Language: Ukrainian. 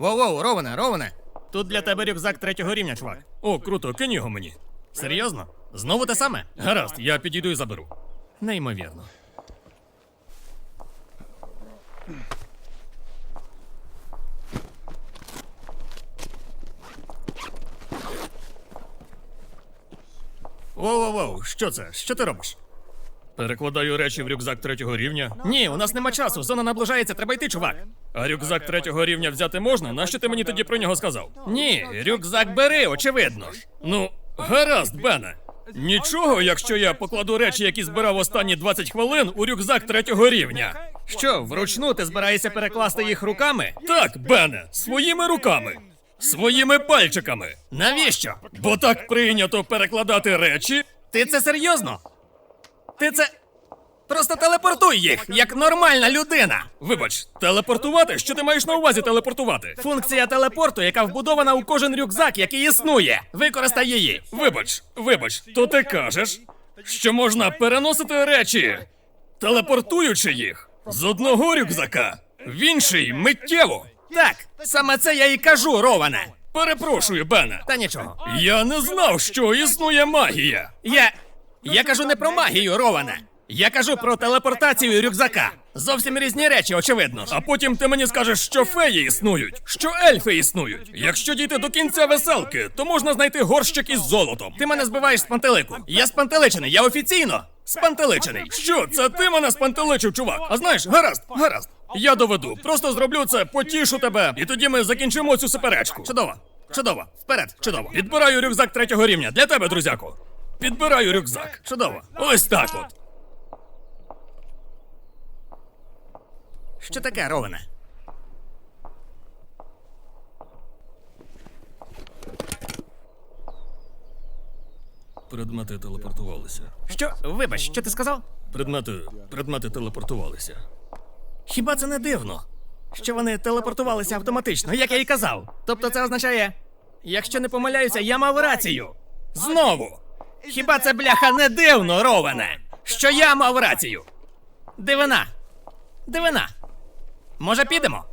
Воу-воу, Роване, Роване. Тут для тебе рюкзак третього рівня, чувак. О, круто, кинь його мені. Серйозно? Знову те саме? Гаразд, я підійду і заберу. Неймовірно. Воу-воу-воу, що це? Що ти робиш? Перекладаю речі в рюкзак третього рівня. Ні, у нас нема часу. Зона наближається, треба йти, чувак. А рюкзак третього рівня взяти можна? Нащо ти мені тоді про нього сказав? Ні, рюкзак бери, очевидно ж. Ну, гаразд, Бене. Нічого, якщо я покладу речі, які збирав останні 20 хвилин, у рюкзак третього рівня. Що, вручну ти збираєшся перекласти їх руками? Так, Бене, своїми руками. Своїми пальчиками. Навіщо? Бо так прийнято перекладати речі. Ти це серйозно? Ти це. Просто телепортуй їх, як нормальна людина. Вибач, телепортувати? Що ти маєш на увазі телепортувати? Функція телепорту, яка вбудована у кожен рюкзак, який існує. Використай її. Вибач, вибач, то ти кажеш, що можна переносити речі, телепортуючи їх з одного рюкзака в інший миттєво. Так, саме це я і кажу, Роване. Перепрошую, Бене. Та нічого. Я не знав, що існує магія. Я. Я кажу не про магію, Роване. Я кажу про телепортацію рюкзака. Зовсім різні речі, очевидно. А потім ти мені скажеш, що феї існують, що ельфи існують. Якщо дійти до кінця веселки, то можна знайти горщик із золотом. Ти мене збиваєш з пантелику. Я спантеличений, я офіційно спантеличений. Що, це ти мене спантеличив, чувак? А знаєш, гаразд, гаразд. Я доведу. Просто зроблю це, потішу тебе, і тоді ми закінчимо цю суперечку. Чудово, чудово, вперед, чудово. Підбираю рюкзак третього рівня для тебе, друзяко. Підбираю рюкзак. Чудово. Ось так от. Що таке, Роване? Предмети телепортувалися. Що? Вибач, що ти сказав? Предмети, предмети телепортувалися. Хіба це не дивно? Що вони телепортувалися автоматично, як я і казав. Тобто це означає, якщо не помиляюся, я мав рацію. Знову. Хіба це бляха не дивно, Роване? Що я мав рацію? Дивина. Дивина. Може, підемо?